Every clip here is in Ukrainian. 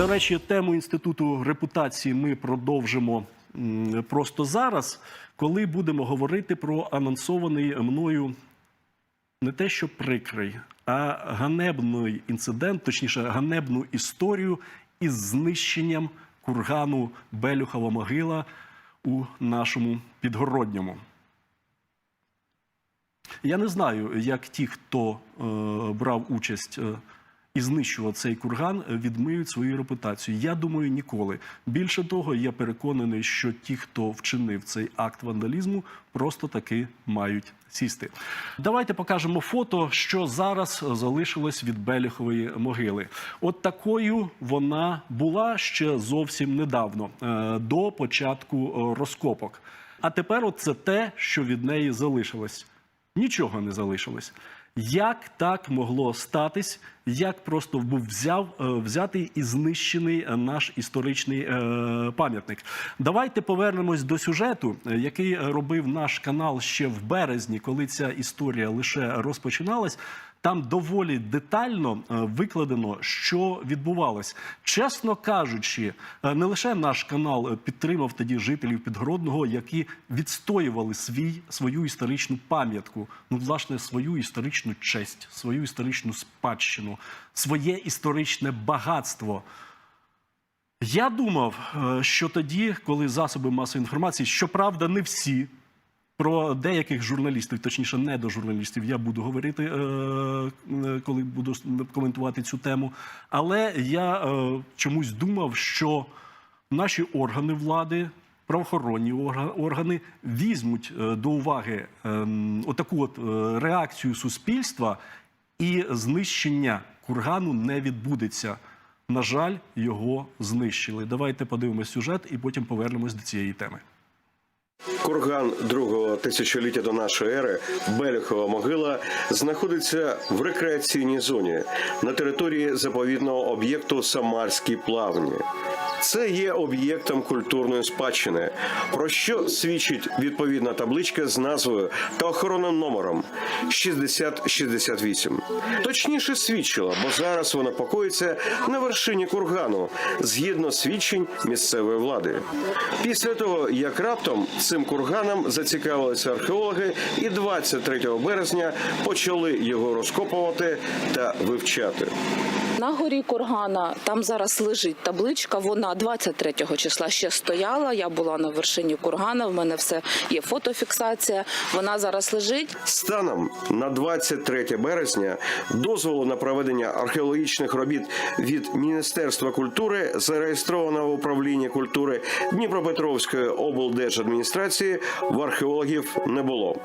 До речі, тему інституту репутації ми продовжимо просто зараз, коли будемо говорити про анонсований мною не те, що прикрий, а ганебний інцидент, точніше, ганебну історію із знищенням кургану Белюхова могила у нашому підгородньому. Я не знаю, як ті, хто е, брав участь е, і знищував цей курган, е, відмиють свою репутацію. Я думаю, ніколи. Більше того, я переконаний, що ті, хто вчинив цей акт вандалізму, просто таки мають сісти. Давайте покажемо фото, що зараз залишилось від Белюхової могили. От такою вона була ще зовсім недавно, е, до початку е, розкопок. А тепер от це те, що від неї залишилось. Нічого не залишилось. Як так могло статись? Як просто був взяв е, взятий і знищений е, наш історичний е, пам'ятник? Давайте повернемось до сюжету, який робив наш канал ще в березні, коли ця історія лише розпочиналась. Там доволі детально е, викладено, що відбувалось. Чесно кажучи, е, не лише наш канал е, підтримав тоді жителів Підгородного, які відстоювали свій свою історичну пам'ятку, ну власне свою історичну честь, свою історичну спадщину, своє історичне багатство. Я думав, що тоді, коли засоби масової інформації, щоправда, не всі. Про деяких журналістів, точніше, не до журналістів, я буду говорити, е, е, коли буду коментувати цю тему. Але я е, чомусь думав, що наші органи влади, правоохоронні органи візьмуть до уваги е, отаку от реакцію суспільства, і знищення кургану не відбудеться. На жаль, його знищили. Давайте подивимось сюжет і потім повернемось до цієї теми. Курган другого тисячоліття до нашої ери Беліхова могила знаходиться в рекреаційній зоні на території заповідного об'єкту Самарські плавні. Це є об'єктом культурної спадщини, про що свідчить відповідна табличка з назвою та охоронним номером 6068. Точніше свідчила, бо зараз вона покоїться на вершині кургану згідно свідчень місцевої влади. Після того, як раптом цим курганом зацікавилися археологи, і 23 березня почали його розкопувати та вивчати. На горі кургана там зараз лежить табличка. Вона 23 числа ще стояла. Я була на вершині кургана. В мене все є фотофіксація. Вона зараз лежить. Станом на 23 березня дозволу на проведення археологічних робіт від Міністерства культури зареєстровано в управлінні культури Дніпропетровської облдержадміністрації в археологів не було,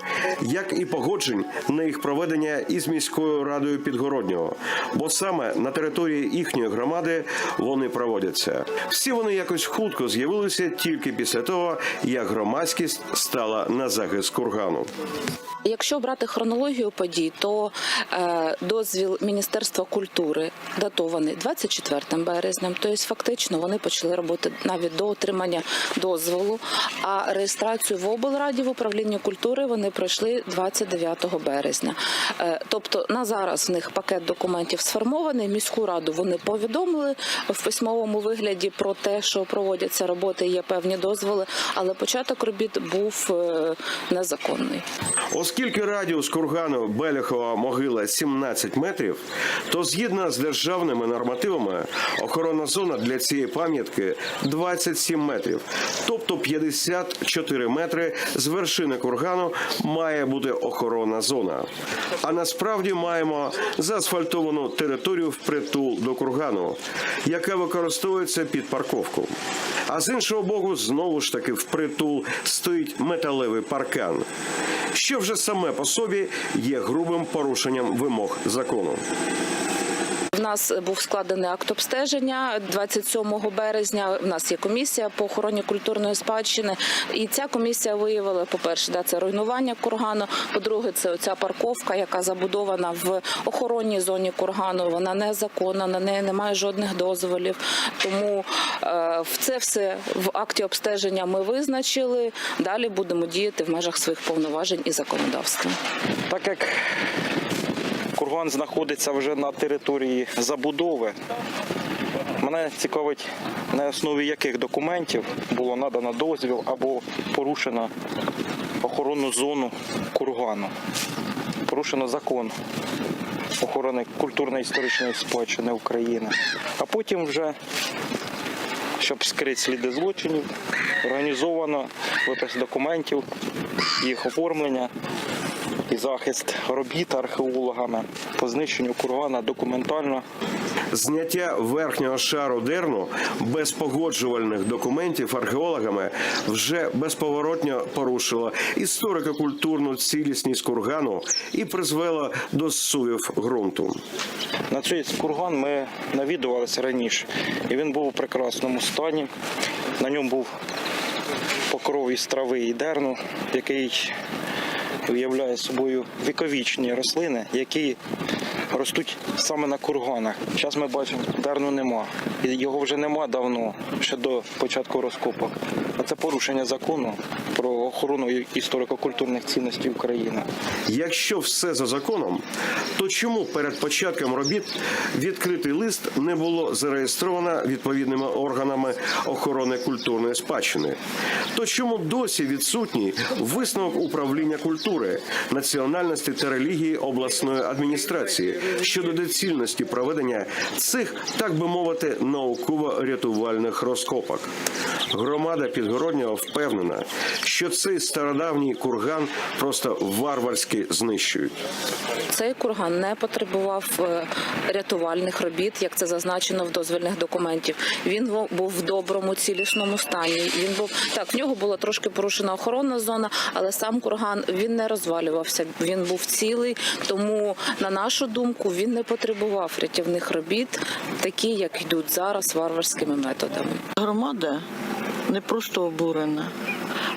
як і погоджень на їх проведення із міською радою Підгороднього, бо саме на території їхньої громади вони проводяться. Всі вони якось хутко з'явилися тільки після того, як громадськість стала на захист кургану. Якщо брати хронологію подій, то е, дозвіл Міністерства культури датований 24 березням. Тобто, фактично, вони почали роботи навіть до отримання дозволу. А реєстрацію в облраді в управлінні культури вони пройшли 29 березня. Е, тобто на зараз в них пакет документів сформований. Міську раду вони повідомили в письмовому вигляді про те, що проводяться роботи, є певні дозволи, але початок робіт був е, незаконний. Оскільки радіус кургану Беляхова могила 17 метрів, то згідно з державними нормативами охоронна зона для цієї пам'ятки 27 метрів, тобто 54 метри з вершини кургану має бути охоронна зона. А насправді маємо заасфальтовану територію впритул до кургану, яка використовується під парковку. А з іншого боку, знову ж таки впритул стоїть металевий паркан, що вже саме по собі є грубим порушенням вимог закону. В нас був складений акт обстеження 27 березня. У нас є комісія по охороні культурної спадщини, і ця комісія виявила, по-перше, да, це руйнування кургану. По-друге, це оця парковка, яка забудована в охоронній зоні кургану. Вона незаконна, на неї немає жодних дозволів. Тому е, це все в акті обстеження ми визначили. Далі будемо діяти в межах своїх повноважень і законодавства. Так як курган знаходиться вже на території забудови, Мене цікавить, на основі яких документів було надано дозвіл або порушено охоронну зону кургану. Порушено закон охорони культурно-історичної спадщини України. А потім вже, щоб скрити сліди злочинів, організовано випис документів, їх оформлення і захист робіт археологами по знищенню кургана документально Зняття верхнього шару дерну без погоджувальних документів археологами вже безповоротно порушило історико-культурну цілісність кургану і призвело до зсувів ґрунту. На цей курган ми навідувалися раніше, і він був у прекрасному стані. На ньому був покров із трави і дерну, який уявляє собою віковічні рослини, які ростуть саме на курганах. Зараз ми бачимо, дерну нема. Його вже нема давно, ще до початку розкопок. А це порушення закону про охорону історико-культурних цінностей України. Якщо все за законом, то чому перед початком робіт відкритий лист не було зареєстровано відповідними органами охорони культурної спадщини? То чому досі відсутній висновок управління культури, національності та релігії обласної адміністрації щодо доцільності проведення цих, так би мовити, науково-рятувальних розкопок? Громада Підгороднього впевнена, що цей стародавній курган просто варварськи знищують. Цей курган не потребував е, рятувальних робіт, як це зазначено в дозвільних документів. Він був в доброму цілісному стані. Він був так. В нього була трошки порушена охоронна зона, але сам курган він не розвалювався. Він був цілий. Тому, на нашу думку, він не потребував рятівних робіт, такі як йдуть зараз варварськими методами. Громада не просто обурена.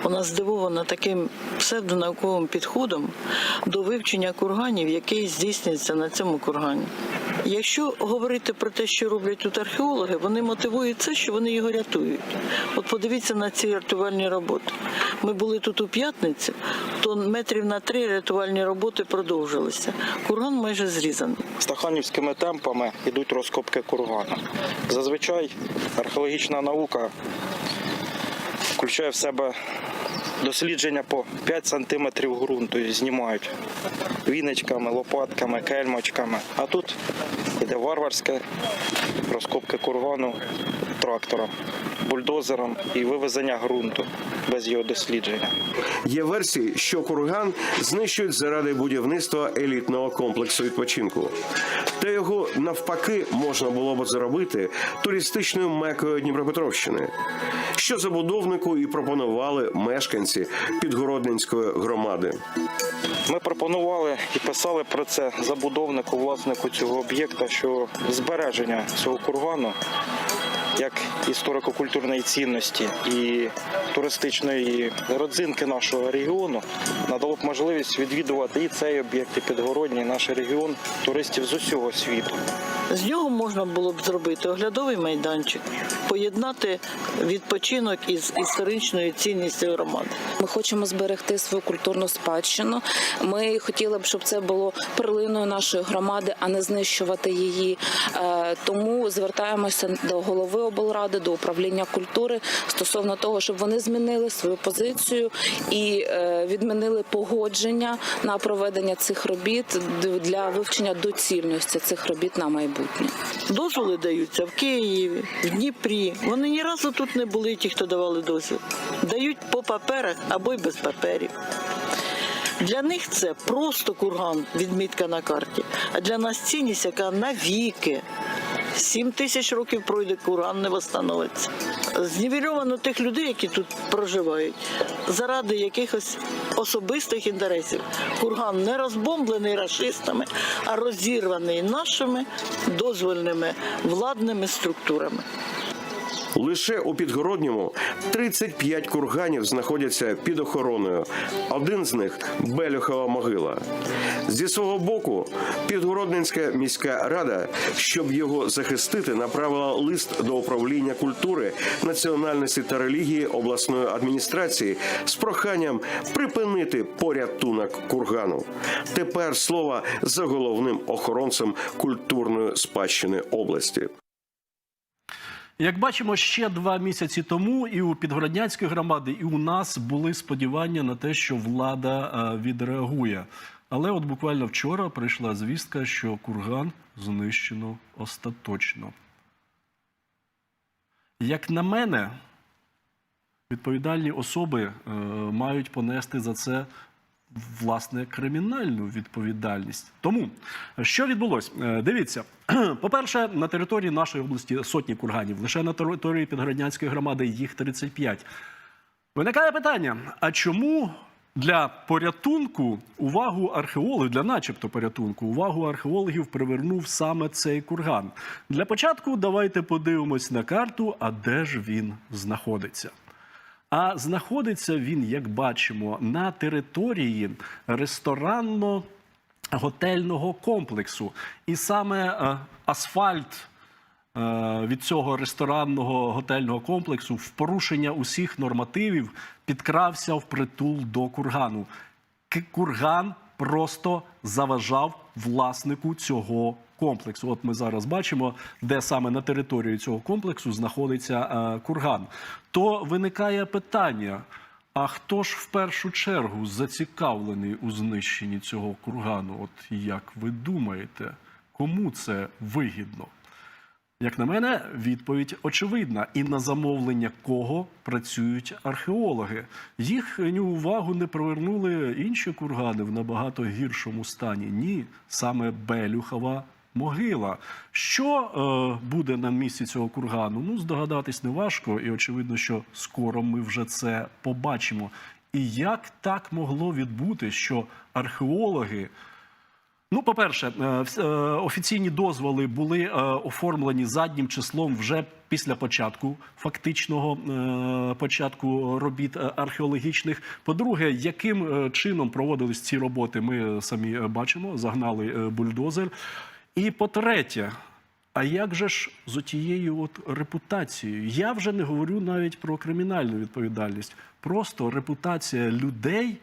Вона здивована таким псевдонауковим підходом до вивчення курганів, який здійснюється на цьому кургані. Якщо говорити про те, що роблять тут археологи, вони мотивують це, що вони його рятують. От подивіться на ці рятувальні роботи. Ми були тут у п'ятницю, то метрів на три рятувальні роботи продовжилися. Курган майже зрізаний. стаханівськими темпами йдуть розкопки кургана. Зазвичай археологічна наука включає в себе дослідження по 5 сантиметрів ґрунту, знімають віночками, лопатками, кельмочками. А тут йде варварське розкопки кургану трактором, бульдозером і вивезення ґрунту без його дослідження. Є версії, що курган знищують заради будівництва елітного комплексу відпочинку. Та його навпаки можна було б зробити туристичною мекою Дніпропетровщини, що забудовнику і пропонували мешканці Підгородненської громади. Ми пропонували і писали про це забудовнику, власнику цього об'єкта, що збереження цього кургану як історико-культурної цінності і туристичної родзинки нашого регіону надало б можливість відвідувати і цей об'єкт, і підгородній наш регіон туристів з усього світу. З нього можна було б зробити оглядовий майданчик, поєднати відпочинок із історичною цінністю громади. Ми хочемо зберегти свою культурну спадщину. Ми хотіли б, щоб це було перлиною нашої громади, а не знищувати її. Е, Тому звертаємося до голови облради, до управління культури стосовно того, щоб вони змінили свою позицію і е, відмінили погодження на проведення цих робіт для вивчення доцільності цих робіт на майбутнє. Дозволи даються в Києві, в Дніпрі. Вони ні разу тут не були, ті, хто давали дозвіл. Дають по паперах або й без паперів. Для них це просто курган, відмітка на карті. А для нас цінність, яка навіки. Сім тисяч років пройде курган, не восстановиться. Знівельовано тих людей, які тут проживають, заради якихось особистих інтересів. Курган не розбомблений рашистами, а розірваний нашими дозвольними владними структурами. Лише у Підгородньому 35 курганів знаходяться під охороною. Один з них Белюхова могила. Зі свого боку, Підгородненська міська рада, щоб його захистити, направила лист до управління культури, національності та релігії обласної адміністрації з проханням припинити порятунок кургану. Тепер слово за головним охоронцем культурної спадщини області. Як бачимо, ще два місяці тому і у Підгороднянської громади, і у нас були сподівання на те, що влада е, відреагує. Але от буквально вчора прийшла звістка, що курган знищено остаточно. Як на мене, відповідальні особи е, мають понести за це власне кримінальну відповідальність. Тому що відбулось? Е, Дивіться, по-перше, на території нашої області сотні курганів, лише на території Підгороднянської громади їх 35. Виникає питання: а чому для порятунку увагу археологів, для начебто порятунку, увагу археологів привернув саме цей курган? Для початку давайте подивимось на карту, а де ж він знаходиться. А знаходиться він, як бачимо, на території ресторанно-готельного комплексу. І саме е, асфальт е, від цього ресторанного готельного комплексу в порушення усіх нормативів підкрався в притул до кургану. Курган просто заважав власнику цього комплексу. От ми зараз бачимо, де саме на території цього комплексу знаходиться е, курган. То виникає питання: а хто ж в першу чергу зацікавлений у знищенні цього кургану? От як ви думаєте, кому це вигідно? Як на мене, відповідь очевидна. І на замовлення кого працюють археологи. Їхню увагу не привернули інші кургани в набагато гіршому стані. Ні, саме Белюхова могила. Що е, буде на місці цього кургану? Ну, здогадатись не важко, і очевидно, що скоро ми вже це побачимо. І як так могло відбути, що археологи Ну, по-перше, е, вс- е, офіційні дозволи були е, оформлені заднім числом вже після початку фактичного е, початку робіт е, археологічних. По-друге, яким е, чином проводились ці роботи, ми самі е, бачимо, загнали е, бульдозер. І по-третє, а як же ж з отією от репутацією? Я вже не говорю навіть про кримінальну відповідальність, просто репутація людей,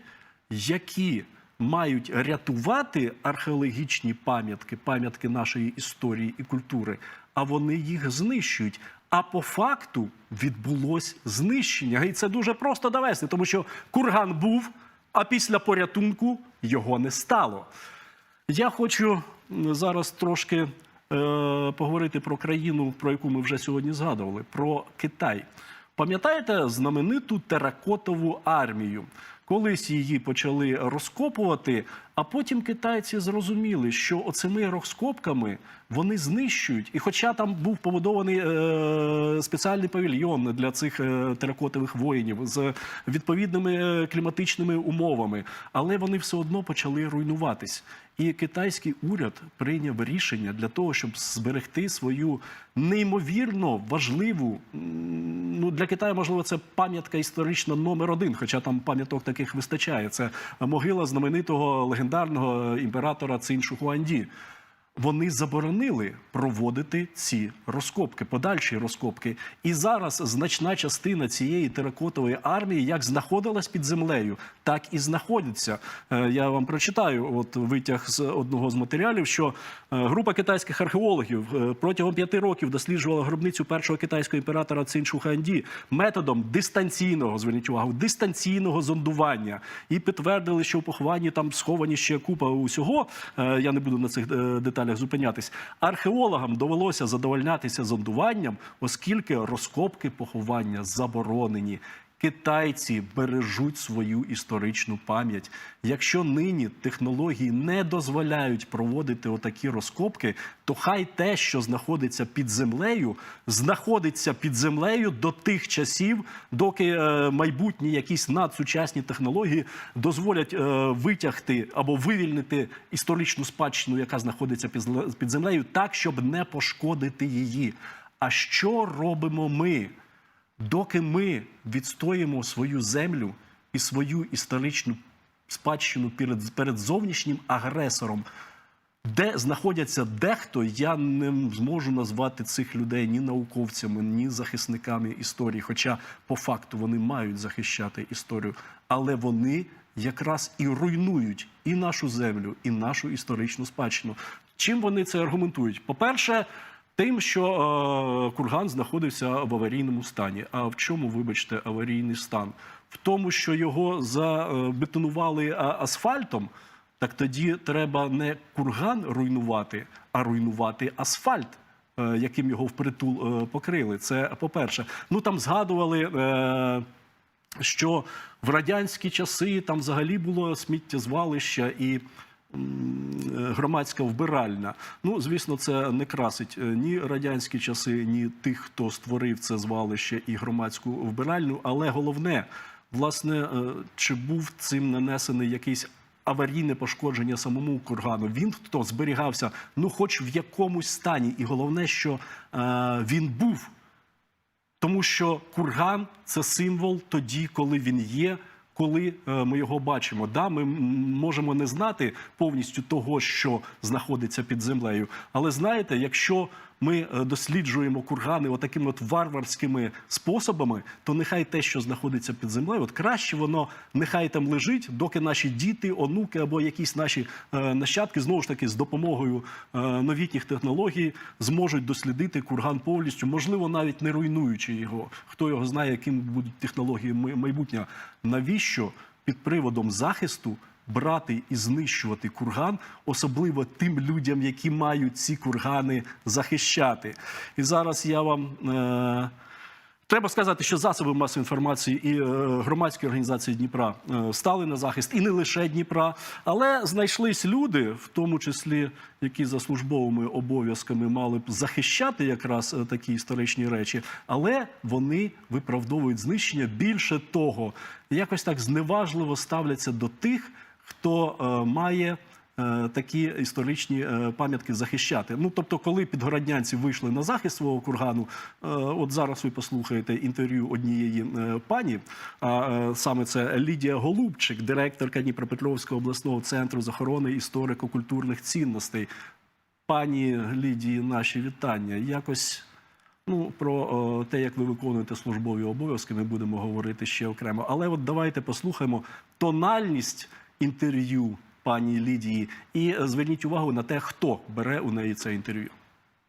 які мають рятувати археологічні пам'ятки, пам'ятки нашої історії і культури, а вони їх знищують. А по факту відбулось знищення. І це дуже просто довести, тому що курган був, а після порятунку його не стало. Я хочу зараз трошки е, поговорити про країну, про яку ми вже сьогодні згадували, про Китай. Пам'ятаєте знамениту теракотову армію? Колись її почали розкопувати, а потім китайці зрозуміли, що оцими розкопками вони знищують. І хоча там був побудований е, спеціальний павільйон для цих е, теракотових воїнів з відповідними е, кліматичними умовами, але вони все одно почали руйнуватись. І китайський уряд прийняв рішення для того, щоб зберегти свою неймовірно важливу. Ну для Китаю можливо це пам'ятка історична номер один, хоча там пам'яток таких вистачає. Це могила знаменитого легендарного імператора Цин Шухуанді. Вони заборонили проводити ці розкопки, подальші розкопки. І зараз значна частина цієї теракотової армії як знаходилась під землею, так і знаходиться. Е, Я вам прочитаю от витяг з одного з матеріалів, що е, група китайських археологів е, протягом п'яти років досліджувала гробницю першого китайського імператора Цин Шуханді методом дистанційного, зверніть увагу, дистанційного зондування. І підтвердили, що в похованні там сховані ще купа усього. Я не буду на цих е, деталях зупинятись. Археологам довелося задовольнятися зондуванням, оскільки розкопки поховання заборонені. Китайці бережуть свою історичну пам'ять. Якщо нині технології не дозволяють проводити отакі розкопки, то хай те, що знаходиться під землею, знаходиться під землею до тих часів, доки е, майбутні якісь надсучасні технології дозволять е, витягти або вивільнити історичну спадщину, яка знаходиться під землею, так, щоб не пошкодити її. А що робимо ми? Доки ми відстоїмо свою землю і свою історичну спадщину перед, перед зовнішнім агресором, де знаходяться дехто, я не зможу назвати цих людей ні науковцями, ні захисниками історії. Хоча по факту вони мають захищати історію, але вони якраз і руйнують і нашу землю, і нашу історичну спадщину. Чим вони це аргументують? По-перше, Тим, що е, курган знаходився в аварійному стані. А в чому, вибачте, аварійний стан? В тому, що його забетонували асфальтом, так тоді треба не курган руйнувати, а руйнувати асфальт, е, яким його впритул е, покрили. Це по-перше. Ну там згадували. Е, що в радянські часи там взагалі було сміттєзвалище і е, громадська вбиральня. Ну, звісно, це не красить е, ні радянські часи, ні тих, хто створив це звалище і громадську вбиральню. Але головне, власне, е, чи був цим нанесений якийсь аварійне пошкодження самому кургану? Він хто зберігався, ну, хоч в якомусь стані, і головне, що е, він був. Тому що курган це символ тоді, коли він є, коли е, ми його бачимо. Да, ми можемо не знати повністю того, що знаходиться під землею. Але знаєте, якщо ми е, досліджуємо кургани отакими от варварськими способами, то нехай те, що знаходиться під землею, от краще воно нехай там лежить, доки наші діти, онуки або якісь наші е, нащадки знову ж таки з допомогою е, новітніх технологій зможуть дослідити курган повністю, можливо, навіть не руйнуючи його. Хто його знає, яким будуть технології май- майбутнього. Навіщо під приводом захисту? Брати і знищувати курган, особливо тим людям, які мають ці кургани захищати. І зараз я вам е, Треба сказати, що засоби масової інформації і е, громадські організації Дніпра е, стали на захист, і не лише Дніпра, але знайшлись люди, в тому числі які за службовими обов'язками мали б захищати якраз е, такі історичні речі, але вони виправдовують знищення. Більше того, якось так зневажливо ставляться до тих, хто е, має е, такі історичні е, пам'ятки захищати. Ну тобто, коли підгороднянці вийшли на захист свого кургану, от зараз ви послухаєте інтерв'ю однієї пані, а саме це Лідія Голубчик, директорка Дніпропетровського обласного центру з охорони історико-культурних цінностей. Пані Лідії, наші вітання. Якось. Ну, про те, як ви виконуєте службові обов'язки, ми будемо говорити ще окремо. Але от давайте послухаємо тональність інтерв'ю пані Лідії і е, зверніть увагу на те, хто бере у неї це інтерв'ю.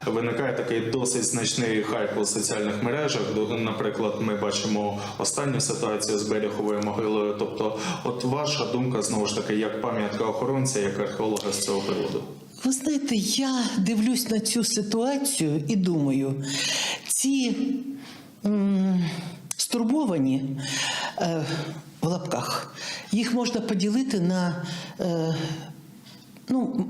Виникає такий досить значний хайп у соціальних мережах. Наприклад, ми бачимо останню ситуацію з Береховою могилою. Тобто, от ваша думка знову ж таки, як пам'ятка охоронця, як археолога з цього приводу. Ви знаєте, я дивлюсь на цю ситуацію і думаю, ці м, стурбовані е, в лапках, їх можна поділити на. Ну,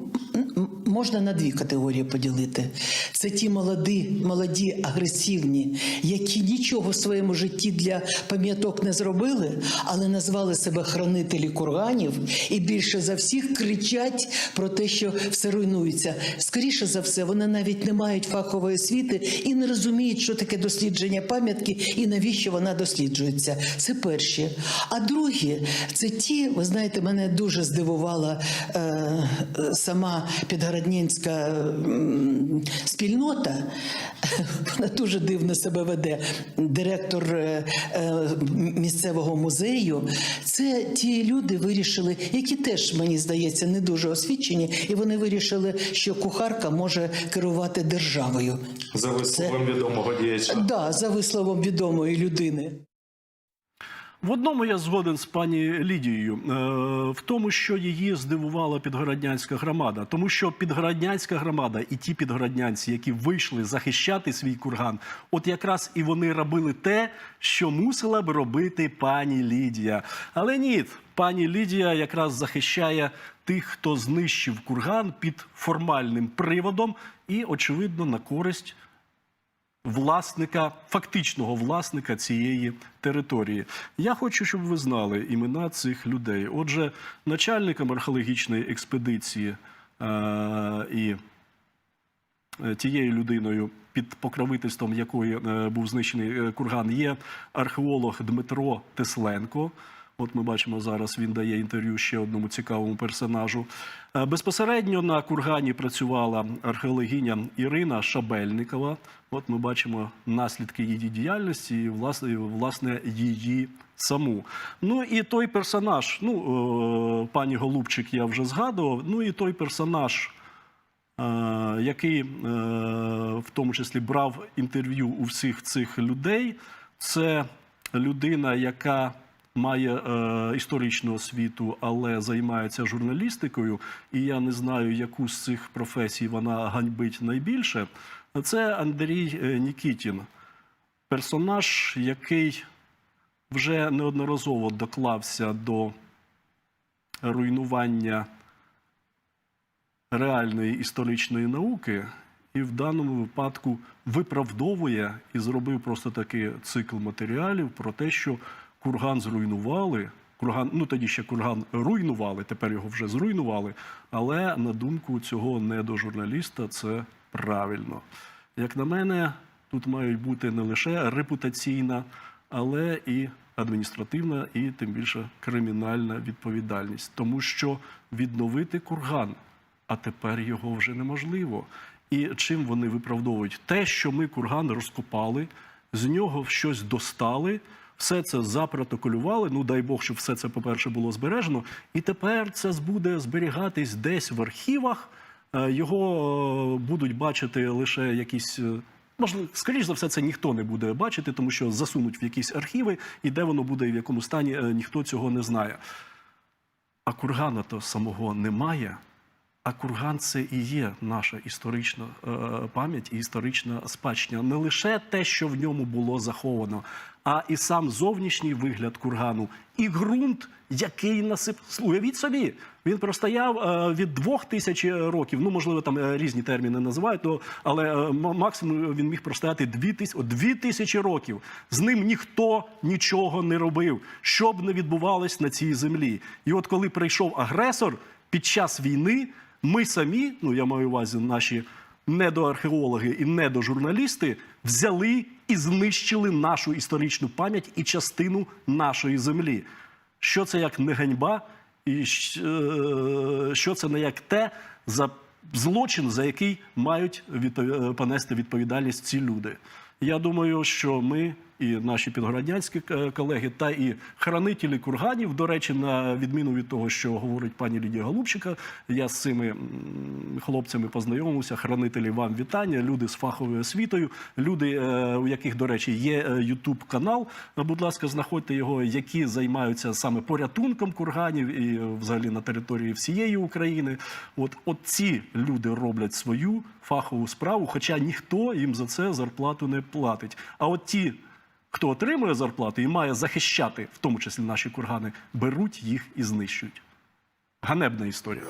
можна на дві категорії поділити. Це ті молоді, молоді, агресивні, які нічого в своєму житті для пам'яток не зробили, але назвали себе хранителі курганів і більше за всіх кричать про те, що все руйнується. Скоріше за все, вони навіть не мають фахової освіти і не розуміють, що таке дослідження пам'ятки і навіщо вона досліджується. Це перші. А другі це ті, ви знаєте, мене дуже здивувала е, сама підгороднянська м, спільнота. Вона дуже дивно себе веде. Директор е, е, місцевого музею. Це ті люди вирішили, які теж, мені здається, не дуже освічені, і вони вирішили, що кухарка може керувати державою. За висловом відомого діяча. Да, за висловом відомої людини. В одному я згоден з пані Лідією е, в тому, що її здивувала підгороднянська громада, тому що підгороднянська громада і ті підгороднянці, які вийшли захищати свій курган, от якраз і вони робили те, що мусила б робити пані Лідія. Але ні, пані Лідія якраз захищає тих, хто знищив курган під формальним приводом і, очевидно, на користь власника, фактичного власника цієї території. Я хочу, щоб ви знали імена цих людей. Отже, начальником археологічної експедиції е- і е, тією людиною, під покровительством якої е, був знищений е, курган, є археолог Дмитро Тесленко. От ми бачимо зараз, він дає інтерв'ю ще одному цікавому персонажу. Е, Безпосередньо на кургані працювала археологиня Ірина Шабельникова. От ми бачимо наслідки її діяльності і власне, власне її саму. Ну і той персонаж, ну е, пані Голубчик, я вже згадував. Ну і той персонаж який е, в тому числі брав інтерв'ю у всіх цих людей. Це людина, яка має е, історичну освіту, але займається журналістикою. І я не знаю, яку з цих професій вона ганьбить найбільше. Це Андрій е, Нікітін, персонаж, який вже неодноразово доклався до руйнування реальної історичної науки, і в даному випадку виправдовує і зробив просто такий цикл матеріалів про те, що курган зруйнували. Курган, ну тоді ще курган руйнували, тепер його вже зруйнували. Але на думку цього недожурналіста, це правильно. Як на мене, тут мають бути не лише репутаційна, але і адміністративна, і тим більше кримінальна відповідальність, тому що відновити курган, а тепер його вже неможливо. І чим вони виправдовують? Те, що ми курган розкопали, з нього щось достали, все це запротоколювали. Ну дай Бог, щоб все це, по-перше, було збережено. І тепер це буде зберігатись десь в архівах. Е, Його е, будуть бачити лише якісь. е, Можливо, скоріш за все, це ніхто не буде бачити, тому що засунуть в якісь архіви, і де воно буде і в якому стані, ніхто цього не знає. А кургана то самого немає. А курган це і є наша історична е, пам'ять і історична спадщина. Не лише те, що в ньому було заховано, а і сам зовнішній вигляд кургану, і ґрунт, який насип. Уявіть собі, він простояв е, від двох тисяч років. Ну, можливо, там е, різні терміни називають, то, але е, максимум він міг простояти дві тисячі, дві тисячі років. З ним ніхто нічого не робив, що б не відбувалось на цій землі. І от коли прийшов агресор під час війни. Ми самі, ну я маю увазі наші недоархеологи і недожурналісти, взяли і знищили нашу історичну пам'ять і частину нашої землі. Що це як не ганьба, і е, що це не як те за злочин, за який мають е, понести відповідальність ці люди. Я думаю, що ми і наші підгороднянські е, колеги, та і хранителі курганів, до речі, на відміну від того, що говорить пані Лідія Голубчика, я з цими хлопцями познайомився. Хранителі вам вітання, люди з фаховою освітою, люди, е, у яких, до речі, є Ютуб канал. Будь ласка, знаходьте його, які займаються саме порятунком курганів і е, взагалі на території всієї України. От, от ці люди роблять свою фахову справу, хоча ніхто їм за це зарплату не платить. А от ті, хто отримує зарплату і має захищати, в тому числі наші кургани, беруть їх і знищують. Ганебна історія.